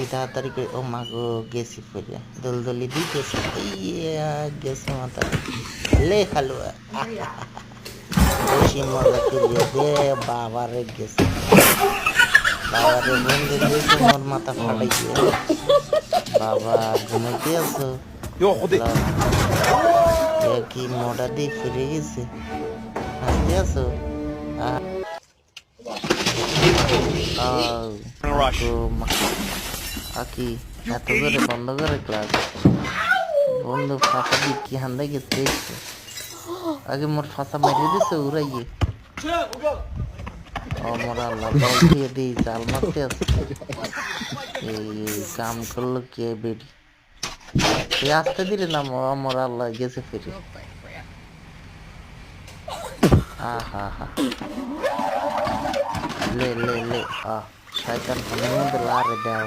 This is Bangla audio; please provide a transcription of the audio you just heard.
দেখি তাড়াতাড়ি করে ও মা গো গেছি ফিরে দলদলি দিতেছে ইয়া গেছে মাথা লে হালুয়া। বেশি মজা করিয়ে দে বাবারে গেছে। বাবারে বন্ধু দিয়েছে মোর মাথা ফাটাই বাবা ঘুমাইতে আছো? কি মোটা দিয়ে ফিরে গেছে? হাসতে আছো? আও, Rush. ও মা- আকি এত করে বন্ধ করে ক্লাস বন্ধু ফাঁসা দিয়ে কি হান্দা গেছে দেখছো আগে মোর ফাঁসা মেরে দিছে উড়াইয়ে আমার আল্লাহ বল দিয়ে দিই জাল মারতে আছে এই কাম করলো কে বেরি তুই আসতে দিলে না আমার আল্লাহ গেছে ফিরে আহা হা লে লে লে আহ শয়তান ফোনের মধ্যে লারে দাও